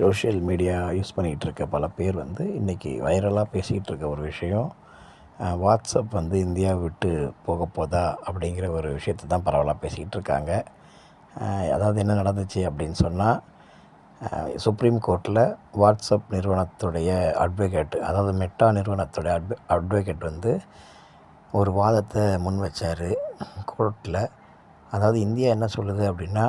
Social media use பண்ணிகிட்ருக்க பல பேர் வந்து இன்றைக்கி வைரலாக பேசிக்கிட்டு இருக்க ஒரு விஷயம். வாட்ஸ்அப் வந்து இந்தியா விட்டு போக போதா அப்படிங்கிற ஒரு விஷயத்தை தான் பரவலாக பேசிக்கிட்டு இருக்காங்க அதாவது என்ன நடந்துச்சு அப்படின்னு சொன்னால் சுப்ரீம் கோர்ட்டில் வாட்ஸ்அப் நிறுவனத்துடைய அட்வொகேட் அதாவது மெட்டா நிறுவனத்துடைய அட்வ அட்வொகேட் வந்து ஒரு வாதத்தை முன் வச்சார் கோர்ட்டில் அதாவது இந்தியா என்ன சொல்லுது அப்படின்னா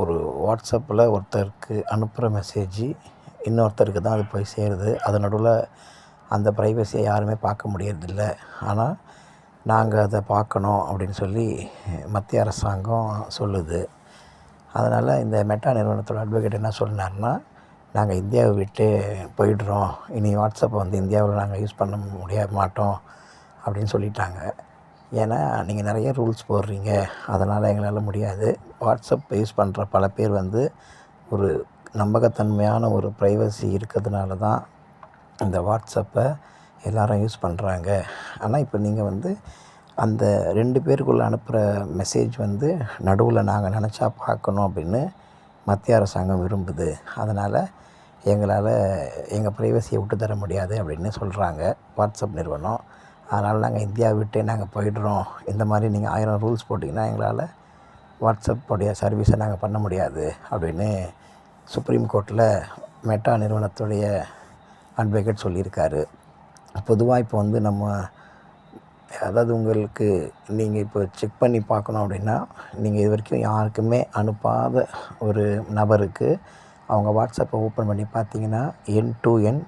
ஒரு வாட்ஸ்அப்பில் ஒருத்தருக்கு அனுப்புகிற மெசேஜி இன்னொருத்தருக்கு தான் அது போய் சேருது. அது நடுவில் அந்த ப்ரைவசியை யாருமே பார்க்க முடியறதில்ல. ஆனால் நாங்கள் அதை பார்க்கணும் அப்படின்னு சொல்லி மத்திய அரசாங்கம் சொல்லுது. அதனால் இந்த மெட்டா நிறுவனத்தோட அட்வொகேட் என்ன சொன்னார்னா நாங்கள் இந்தியாவை விட்டு போயிடுறோம். இனி வாட்ஸ்அப்பை வந்து இந்தியாவில் நாங்கள் யூஸ் பண்ண முடிய மாட்டோம் அப்படின்னு சொல்லிட்டாங்க. ஏன்னா நீங்கள் நிறைய ரூல்ஸ் போடுறீங்க. அதனால் எங்களால் முடியாது. வாட்ஸ்அப் யூஸ் பண்ணுற பல பேர் வந்து ஒரு நம்பகத்தன்மையான ஒரு ப்ரைவசி இருக்கிறதுனால தான் இந்த வாட்ஸ்அப்பை எல்லோரும் யூஸ் பண்ணுறாங்க ஆனால் இப்போ நீங்கள் வந்து அந்த ரெண்டு பேருக்குள்ளே அனுப்புகிற மெசேஜ் வந்து நடுவில் நாங்கள் நினச்சா பார்க்கணும் அப்படின்னு மத்திய அரசாங்கம் விரும்புது. அதனால் எங்களால் எங்கள் ப்ரைவசியை விட்டு தர முடியாது அப்படின்னு சொல்கிறாங்க வாட்ஸ்அப் நிறுவனம். அதனால் நாங்கள் இந்தியா விட்டே நாங்கள் போயிடுறோம். இந்த மாதிரி நீங்கள் ஆயிரம் ரூல்ஸ் போட்டிங்கன்னா எங்களால் வாட்ஸ்அப்புடைய சர்வீஸை நாங்கள் பண்ண முடியாது அப்படின்னு சுப்ரீம் கோர்ட்டில் மெட்டா நிறுவனத்துடைய அட்வொகேட் சொல்லியிருக்காரு. பொதுவாக இப்போ வந்து நம்ம அதாவது உங்களுக்கு நீங்கள் இப்போ செக் பண்ணி பார்க்கணும் அப்படின்னா நீங்கள் இது வரைக்கும் யாருக்குமே அனுப்பாத ஒரு நபருக்கு அவங்க வாட்ஸ்அப்பை ஓப்பன் பண்ணி பார்த்தீங்கன்னா என் டு என்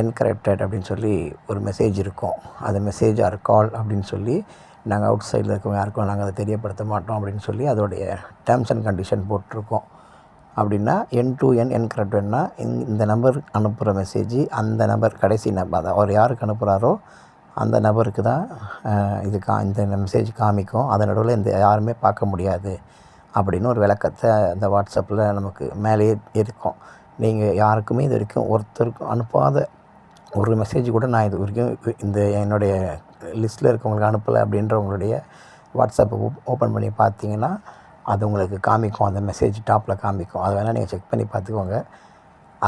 என்கரப்டட் அப்படின்னு சொல்லி ஒரு மெசேஜ் இருக்கும். அது மெசேஜ் ஆர் கால் அப்படின்னு சொல்லி நாங்கள் அவுட் சைடில் இருக்கவங்க யாருக்கும் நாங்கள் அதை தெரியப்படுத்த மாட்டோம் அப்படின்னு சொல்லி அதோடைய டேர்ம்ஸ் அண்ட் கண்டிஷன் போட்டிருக்கோம். அப்படின்னா என் டு என் என்கரப்டட்னா இந்த நம்பர் அனுப்புகிற மெசேஜ் அந்த நபர் கடைசி நம்பர் அதை அவர் யாருக்கு அனுப்புகிறாரோ அந்த நபருக்கு தான் இது கா இந்த மெசேஜ் காமிக்கும். அதன் நடுவில் இந்த யாருமே பார்க்க முடியாது அப்படின்னு ஒரு விளக்கத்தை அந்த வாட்ஸ்அப்பில் நமக்கு மேலேயே இருக்கும். நீங்கள் யாருக்குமே இது வரைக்கும் ஒருத்தருக்கும் அனுப்பாத ஒரு மெசேஜ் கூட நான் இது வரைக்கும் இந்த என்னுடைய லிஸ்ட்டில் இருக்கவங்களுக்கு அனுப்பலை அப்படின்றவங்களுடைய வாட்ஸ்அப்பை ஓப்பன் பண்ணி பார்த்தீங்கன்னா அது உங்களுக்கு காமிக்கும். அந்த மெசேஜ் டாப்பில் காமிக்கும். அதை வேணால் நீங்கள் செக் பண்ணி பார்த்துக்கோங்க.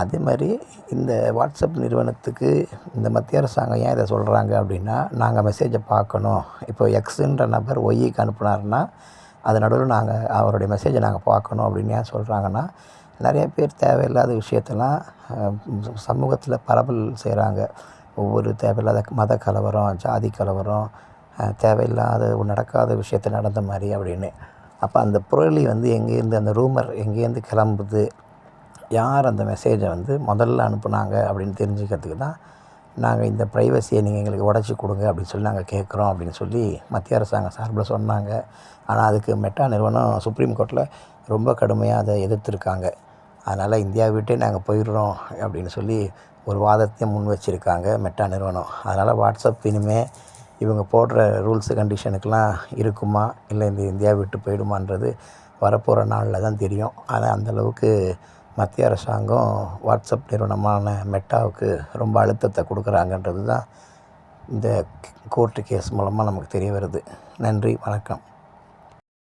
அதே மாதிரி இந்த வாட்ஸ்அப் நிறுவனத்துக்கு இந்த மத்திய அரசாங்கம் ஏன் இதை சொல்கிறாங்க அப்படின்னா நாங்கள் மெசேஜை பார்க்கணும். இப்போ எக்ஸுன்ற நபர் ஒய்க்கு அனுப்புனாருன்னா அது நடுவில் நாங்கள் அவருடைய மெசேஜை நாங்கள் பார்க்கணும் அப்படின்னு ஏன் சொல்கிறாங்கன்னா நிறைய பேர் தேவையில்லாத விஷயத்தெல்லாம் சமூகத்தில் பரவல் செய்கிறாங்க ஒவ்வொரு தேவையில்லாத மத கலவரம் ஜாதி கலவரம் தேவையில்லாத நடக்காத விஷயத்த நடந்த மாதிரி அப்படின்னு. அப்போ அந்த புரளி வந்து எங்கேருந்து அந்த ரூமர் எங்கேருந்து கிளம்புது? யார் அந்த மெசேஜை வந்து முதல்ல அனுப்புனாங்க அப்படின்னு தெரிஞ்சுக்கிறதுக்கு தான் நாங்கள் இந்த ப்ரைவசியை நீங்கள் எங்களுக்கு உடச்சி கொடுங்க அப்படின்னு சொல்லி நாங்கள் கேட்குறோம் அப்படின்னு சொல்லி மத்திய அரசாங்கம் சார்பில் சொன்னாங்க. ஆனால் அதுக்கு மெட்டா நிறுவனம் சுப்ரீம் கோர்ட்டில் ரொம்ப கடுமையாக அதை எதிர்த்துருக்காங்க. அதனால் இந்தியா விட்டே நாங்கள் போயிடுறோம் அப்படின்னு சொல்லி ஒரு வாதத்தை முன் வச்சுருக்காங்க மெட்டா நிறுவனம். அதனால் வாட்ஸ்அப் இனிமேல் இவங்க போடுற ரூல்ஸு கண்டிஷனுக்கெலாம் இருக்குமா? இல்லை இந்த இந்தியா விட்டு போயிடுமான்றது வரப்போகிற நாளில் தான் தெரியும். ஆனால் அந்தளவுக்கு மத்திய அரசாங்கம் வாட்ஸ்அப் நிறுவனமான மெட்டாவுக்கு ரொம்ப அழுத்தத்தை கொடுக்குறாங்கன்றது தான் இந்த கோர்ட்டு கேஸ் மூலமாக நமக்கு தெரிய வருது. நன்றி வணக்கம்.